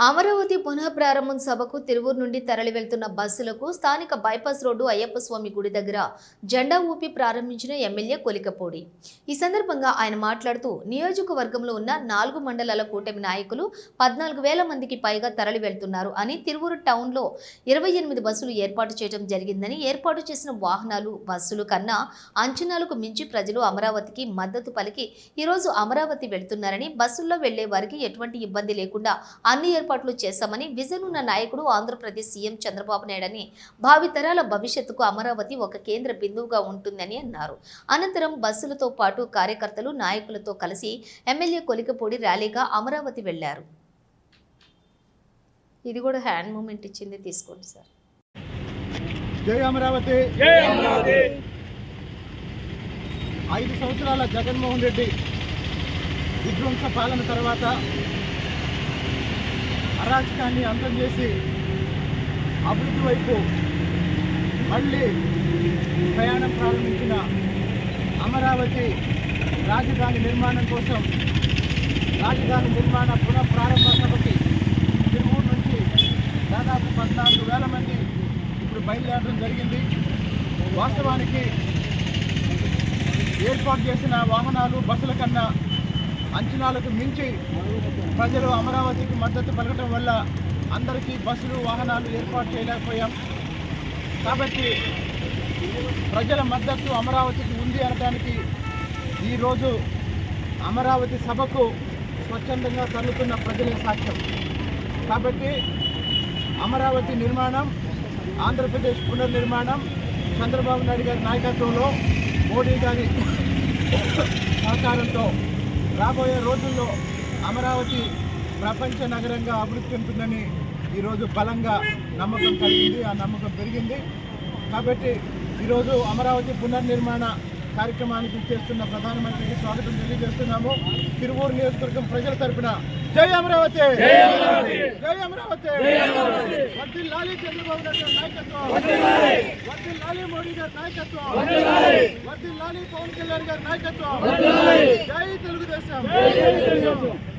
అమరావతి పునఃప్రారంభం సభకు తిరువూరు నుండి తరలి వెళ్తున్న బస్సులకు స్థానిక బైపాస్ రోడ్డు అయ్యప్ప స్వామి గుడి దగ్గర జెండా ఊపి ప్రారంభించిన ఎమ్మెల్యే కొలికపూడి. ఈ సందర్భంగా ఆయన మాట్లాడుతూ నియోజకవర్గంలో ఉన్న నాలుగు మండలాల కూటమి నాయకులు పద్నాలుగు వేల మందికి పైగా తరలి వెళ్తున్నారు అని తిరువూరు టౌన్లో ఇరవై ఎనిమిది బస్సులు ఏర్పాటు చేయడం జరిగిందని ఏర్పాటు చేసిన వాహనాలు బస్సులు కన్నా అంచనాలకు మించి ప్రజలు అమరావతికి మద్దతు పలికి ఈరోజు అమరావతి వెళ్తున్నారని బస్సుల్లో వెళ్ళే వారికి ఎటువంటి ఇబ్బంది లేకుండా అన్ని ఏర్పాట్లు చేశామని విజన్ ఉన్న నాయకుడు ఆంధ్రప్రదేశ్ సీఎం చంద్రబాబు నాయుడని భావితరాల భవిష్యత్తుకు అమరావతి ఒక కేంద్ర బిందువుగా ఉంటుందని అన్నారు. అనంతరం బస్సులతో పాటు కార్యకర్తలు నాయకులతో కలిసి ఎమ్మెల్యే కొలికపూడి ర్యాలీగా అమరావతి వెళ్ళారు. ఇది కూడా హ్యాండ్ మూమెంట్ ఇచ్చింది తీసుకోండి సార్. జై అమరావతి! జై అమరావతి! ఐదు సంవత్సరాల జగన్మోహన్ రెడ్డి విధ్వంస పాలన తర్వాత అరాచకాన్ని అంతం చేసి అభివృద్ధి వైపు మళ్ళీ ప్రయాణం ప్రారంభించిన అమరావతి రాజధాని నిర్మాణం కోసం రాజధాని నిర్మాణ పునఃప్రారంభ సభకి తిరువూరు నుంచి దాదాపు పద్నాలుగు వేల మంది ఇప్పుడు బయలుదేరడం జరిగింది. వాస్తవానికి ఏర్పాటు చేసిన వాహనాలు బస్సుల కన్నా అంచనాలకు మించి ప్రజలు అమరావతికి మద్దతు పలకడం వల్ల అందరికీ బస్సులు వాహనాలు ఏర్పాటు చేయలేకపోయాం. కాబట్టి ప్రజల మద్దతు అమరావతికి ఉంది అనడానికి ఈరోజు అమరావతి సభకు స్వచ్ఛందంగా తరలుతున్న ప్రజలే సాక్ష్యం. కాబట్టి అమరావతి నిర్మాణం ఆంధ్రప్రదేశ్ పునర్నిర్మాణం చంద్రబాబు నాయుడు గారి నాయకత్వంలో మోడీ గారి సహకారంతో రాబోయే రోజుల్లో అమరావతి ప్రపంచ నగరంగా అభివృద్ధి చెందుతుందని ఈరోజు బలంగా నమ్మకం కలిగింది ఆ నమ్మకం పెరిగింది. కాబట్టి ఈరోజు అమరావతి పునర్నిర్మాణ కార్యక్రమానికి చేస్తున్న ప్రధానమంత్రికి స్వాగతం తెలియజేస్తున్నాము. తిరువూరు నియోజకవర్గం ప్రజల తరపున జై అమరావతి! జై అమరావతి! వర్ధిల్లాలి చంద్రబాబు నాయుడు నాయకత్వం! వర్ధిల్లాలి వర్ధిల్లాలి మోడీ గారి నాయకత్వం! వర్ధిల్లాలి వర్ధిల్లాలి పవన్ కళ్యాణ్ గారి నాయకత్వం! Geleceğiz.